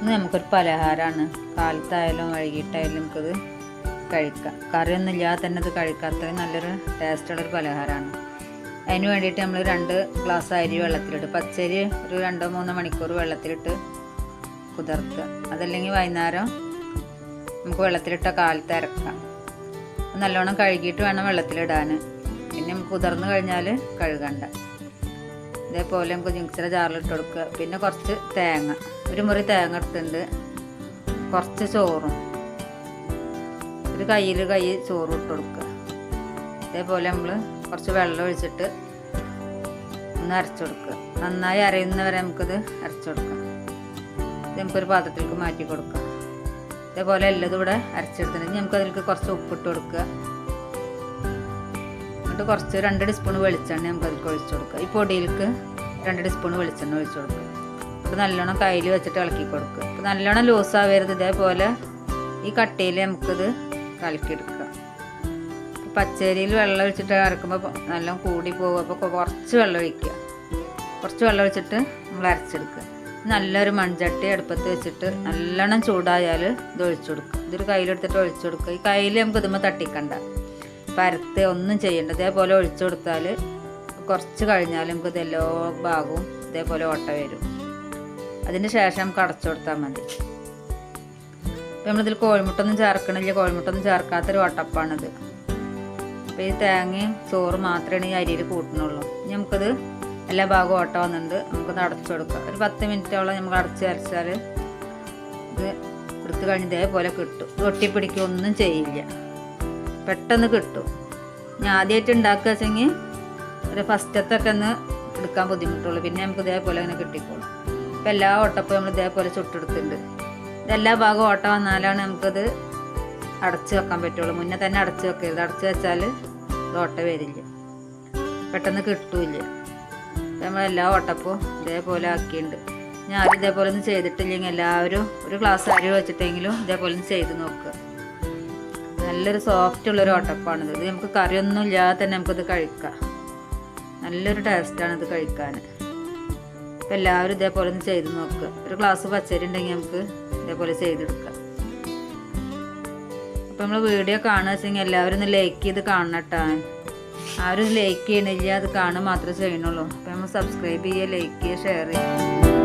ഇന്ന് നമുക്കൊരു പലഹാരമാണ് കാലത്തായാലും വൈകിട്ടായാലും നമുക്കത് കഴിക്കാം. കറിയൊന്നും ഇല്ലാതെ തന്നെ ഇത് കഴിക്കാം. അത്രയും നല്ലൊരു ടേസ്റ്റുള്ളൊരു പലഹാരമാണ് അതിന് വേണ്ടിയിട്ട് നമ്മൾ രണ്ട് ഗ്ലാസ് അരി വെള്ളത്തിലിട്ട് പച്ചരി ഒരു രണ്ടോ മൂന്നോ മണിക്കൂർ വെള്ളത്തിലിട്ട് കുതിർക്കുക. അതല്ലെങ്കിൽ വൈകുന്നേരം നമുക്ക് വെള്ളത്തിലിട്ട കാലത്ത് ഇറക്കാം നല്ലോണം കഴുകിയിട്ട് വേണം വെള്ളത്തിലിടാൻ പിന്നെ നമുക്ക് കുതിർന്ന് കഴിഞ്ഞാൽ കഴുകണ്ട. ഇതേപോലെ നമുക്ക് മിക്സിയുടെ ജാറിലിട്ട് കൊടുക്കുക. പിന്നെ കുറച്ച് തേങ്ങ. ഒരു മുറി തേങ്ങ എടുത്തിട്ടുണ്ട്. കുറച്ച് ചോറും. ഒരു കയ്യിൽ കൈ ചോറും ഇട്ട് കൊടുക്കുക. ഇതേപോലെ നമ്മൾ കുറച്ച് വെള്ളം ഒഴിച്ചിട്ട് ഒന്ന് അരച്ചെടുക്കുക നന്നായി അരയുന്നവരെ നമുക്കിത് അരച്ചു ഇത് നമുക്കൊരു പാത്രത്തിലേക്ക് മാറ്റി കൊടുക്കാം. ഇതേപോലെ എല്ലാതും ഇവിടെ അരച്ചെടുത്തിട്ടുണ്ടെങ്കിൽ നമുക്ക് അതിലേക്ക് കുറച്ച് ഉപ്പിട്ട് കൊടുക്കുക. എന്നിട്ട് കുറച്ച് രണ്ട് ടീസ്പൂൺ വെളിച്ചെണ്ണ നമുക്ക് അതിലേക്ക് ഒഴിച്ചു കൊടുക്കുക. ഈ പൊടിയിലേക്ക് രണ്ട് ടീസ്പൂൺ വെളിച്ചെണ്ണ ഒഴിച്ചു കൊടുക്കുക. അപ്പോൾ നല്ലോണം കയ്യിൽ വെച്ചിട്ട് ഇളക്കി കൊടുക്കുക അപ്പോൾ നല്ലോണം ലൂസ് ആവരുത്. ഇതേപോലെ ഈ കട്ടിയിൽ നമുക്കിത് കലക്കിയെടുക്കുക. പച്ചരിയിൽ വെള്ളം ഒഴിച്ചിട്ട് അരക്കുമ്പോൾ നല്ലോണം കൂടി പോകും അപ്പോൾ കുറച്ച് വെള്ളം ഒഴിക്കുക. കുറച്ച് വെള്ളം ഒഴിച്ചിട്ട് നമ്മൾ അരച്ചെടുക്കുക. നല്ലൊരു മൺചട്ടി അടുപ്പത്ത് വെച്ചിട്ട് നല്ലോണം ചൂടായാൽ ഇത് ഒഴിച്ചു കൊടുക്കുക. ഇതൊരു കയ്യിലെടുത്തിട്ട് ഒഴിച്ചു കൊടുക്കുക. ഈ കയ്യിൽ നമുക്ക് ഇതുമ്പോൾ തട്ടിക്കണ്ട. പരത്ത് ഒന്നും ചെയ്യേണ്ട. ഇതേപോലെ ഒഴിച്ചു കൊടുത്താൽ കുറച്ച് കഴിഞ്ഞാൽ നമുക്ക് ഇതെല്ലോ ഭാഗവും ഇതേപോലെ ഓട്ട വരും. അതിന് ശേഷം നമുക്ക് അടച്ചു കൊടുത്താൽ മതി. ഇപ്പം നമ്മളിതിൽ കോഴിമുട്ടൊന്നും ചേർക്കണില്ല. കോഴിമുട്ടൊന്നും ചേർക്കാത്തൊരു വട്ടപ്പാണിത്. അപ്പോൾ ഈ തേങ്ങയും ചോറ് മാത്രമാണ് ഈ അരിയിൽ കൂട്ടണുള്ളൂ ഇനി നമുക്കത് എല്ലാ ഭാഗവും ഓട്ട വന്നിട്ടുണ്ട്. നമുക്കത് അടച്ചു കൊടുക്കാം. ഒരു പത്ത് മിനിറ്റോളം നമുക്ക് അടച്ച് അരച്ചാൽ ഇത് എടുത്ത് കഴിഞ്ഞ് ഇതേപോലെ കിട്ടും. ഒട്ടിപ്പിടിക്കുക ഒന്നും ചെയ്യില്ല. പെട്ടെന്ന് കിട്ടും. ഞാൻ ആദ്യമായിട്ട് ഉണ്ടാക്കുക വെച്ചെങ്കിൽ ഒരു ഫസ്റ്റത്തൊക്കെ ഒന്ന് എടുക്കാൻ ബുദ്ധിമുട്ടുള്ളൂ. പിന്നെ നമുക്ക് ഇതേപോലെ അങ്ങനെ കിട്ടിക്കോളും. ഇപ്പം എല്ലാ ഓട്ടപ്പും നമ്മൾ ഇതേപോലെ ചുട്ടെടുത്തിട്ടുണ്ട്. ഇതെല്ലാ ഭാഗവും ഓട്ട വന്നാലാണ് നമുക്കത് അടച്ചു വെക്കാൻ പറ്റുള്ളൂ. മുന്നേ തന്നെ അടച്ചു വെക്കരുത്. അടച്ചു വെച്ചാൽ ഓട്ട വരില്ല. പെട്ടെന്ന് കിട്ടൂല നമ്മൾ എല്ലാ ഓട്ടപ്പും ഇതേപോലെ ആക്കിയിട്ടുണ്ട്. ഞാൻ ആരും ഇതേപോലെ ഒന്നും ചെയ്തിട്ടില്ലെങ്കിൽ എല്ലാവരും ഒരു ഗ്ലാസ് അരി വെച്ചിട്ടെങ്കിലും ഇതേപോലെ ഒന്ന് ചെയ്ത് നോക്കുക. നല്ലൊരു സോഫ്റ്റ് ഉള്ളൊരു ഓട്ടപ്പാണിത്. ഇത് നമുക്ക് കറിയൊന്നും ഇല്ലാതെ തന്നെ നമുക്കിത് കഴിക്കാം. നല്ലൊരു ടേസ്റ്റാണ് ഇത് കഴിക്കാൻ എല്ലാവരും ഇതേപോലെ ഒന്ന് ചെയ്ത് നോക്കുക ഒരു ഗ്ലാസ് പച്ചരി ഉണ്ടെങ്കിൽ നമുക്ക് ഇതേപോലെ ചെയ്തെടുക്കാം. അപ്പം നമ്മൾ വീഡിയോ കാണുക വെച്ചെങ്കിൽ എല്ലാവരും ഒന്ന് ലൈക്ക് ചെയ്ത് കാണണം കേട്ടോ. ആരും ലൈക്ക് ചെയ്യണില്ല അത് കാണുക മാത്രമേ ചെയ്യണുള്ളൂ അപ്പം നമ്മൾ സബ്സ്ക്രൈബ് ചെയ്യുക ലൈക്ക് ചെയ്യുക ഷെയർ ചെയ്യുക.